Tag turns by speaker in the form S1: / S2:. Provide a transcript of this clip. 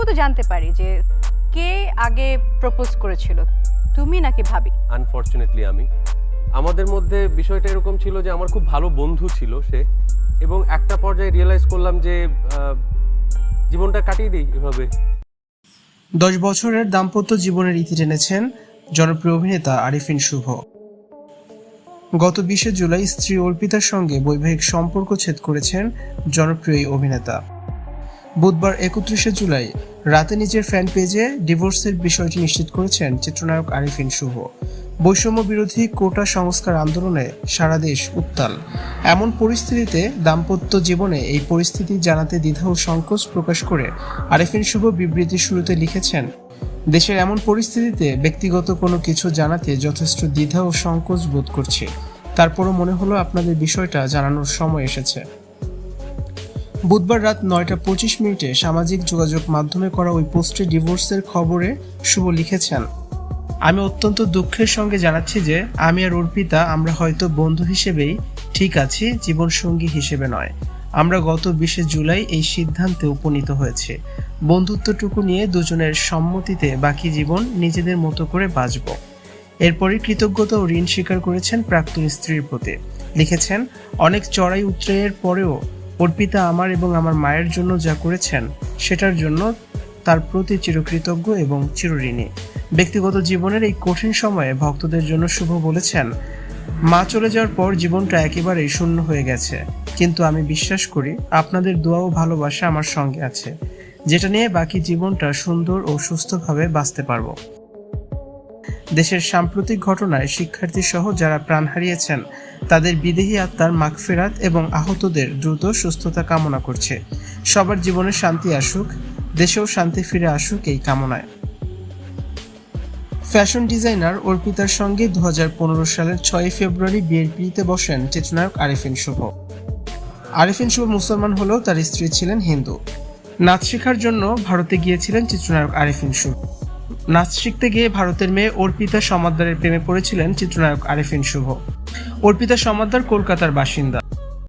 S1: এটুকু তো জানতে পারি যে কে আগে প্রপোজ করেছিল। তুমি নাকি ভাবি?
S2: আনফরচুনেটলি আমি। আমাদের মধ্যে বিষয়টা এরকম ছিল যে আমার খুব ভালো বন্ধু ছিল সে এবং একটা পর্যায়ে রিয়েলাইজ করলাম যে জীবনটা কাটিয়ে দিই এভাবে।
S3: দশ বছরের দাম্পত্য জীবনের ইতি টেনেছেন জনপ্রিয় অভিনেতা আরিফিন শুভ। গত বিশে জুলাই স্ত্রী অর্পিতার সঙ্গে বৈবাহিক সম্পর্ক ছেদ করেছেন জনপ্রিয় এই অভিনেতা। বুধবার একত্রিশে জুলাই রাতে নিজের ফ্যান পেজে ডিভোর্সের বিষয়টি নিশ্চিত করেছেন চিত্রনায়ক আরিফিন শুভ। বৈষম্য বিরোধী কোটা সংস্কার আন্দোলনে সারা দেশ উত্তাল। এমন পরিস্থিতিতে দাম্পত্য জীবনে এই পরিস্থিতি জানাতে দ্বিধা ও সংকোচ প্রকাশ করে আরিফিন শুভ বিবৃতি শুরুতে লিখেছেন, দেশের এমন পরিস্থিতিতে ব্যক্তিগত কোনো কিছু জানাতে যথেষ্ট দ্বিধা ও সংকোচ বোধ করছি। তারপরও মনে হলো আপনাদের বিষয়টা জানানোর সময় এসেছে। বুধবার রাত নয়টা পঁচিশ মিনিটে সামাজিক যোগাযোগ মাধ্যমে করা ওই পোস্টে ডিভোর্সের খবরে শুভ লিখেছেন। আমি অত্যন্ত দুঃখের সঙ্গে জানাচ্ছি যে, আমি আর অর্পিতা আমরা হয়তো বন্ধু হিসেবেই ঠিক আছি, জীবনসঙ্গী হিসেবে নয়। আমরা গত বিশে জুলাই এই সিদ্ধান্তে উপনীত হয়েছে। বন্ধুত্বটুকু নিয়ে দুজনের সম্মতিতে বাকি জীবন নিজেদের মতো করে বাঁচব। এরপরই কৃতজ্ঞতা ও ঋণ স্বীকার করেছেন প্রাক্তন স্ত্রীর প্রতি। লিখেছেন, অনেক চড়াই উত্তরায়ের পরেও অর্পিতা আমার এবং আমার মায়ের জন্য যা করেছেন, সেটার জন্য তার প্রতি চিরকৃতজ্ঞ এবং চিরঋণী। ব্যক্তিগত জীবনের এই কঠিন সময়ে ভক্তদের জন্য শুভ বলেছেন, মা চলে যাওয়ার পর জীবনটা একেবারেই শূন্য হয়ে গেছে। কিন্তু আমি বিশ্বাস করি আপনাদের দোয়া ও ভালোবাসা আমার সঙ্গে আছে। যেটা নিয়ে বাকি জীবনটা সুন্দর ও সুস্থভাবে বাঁচতে পারব। দেশের সাম্প্রতিক ঘটনায় শিক্ষার্থী সহ যারা প্রাণ হারিয়েছেন, তাদের বিদেহী আত্মার মাগফেরাত এবং আহতদের দ্রুত সুস্থতা কামনা করছে। সবার জীবনে শান্তি আসুক, দেশেও শান্তি ফিরে আসুক এই কামনায়। ফ্যাশন ডিজাইনার অর্পিতার সঙ্গে দু হাজার পনেরো সালের ছয় ফেব্রুয়ারি বিয়ের পিড়িতে বসেন চিত্রনায়ক আরিফিন শুভ। আরিফিন শুভ মুসলমান হলেও তার স্ত্রী ছিলেন হিন্দু। নাচ শেখার জন্য ভারতে গিয়েছিলেন চিত্রনায়ক আরিফিন শুভ। নাচ শিখতে গিয়ে ভারতের মেয়ে অর্পিতা সমাদ্দারের প্রেমে পড়েছিলেন চিত্রনায়ক আরিফিন শুভ। অর্পিতা সমাদ্দার কলকাতার বাসিন্দা।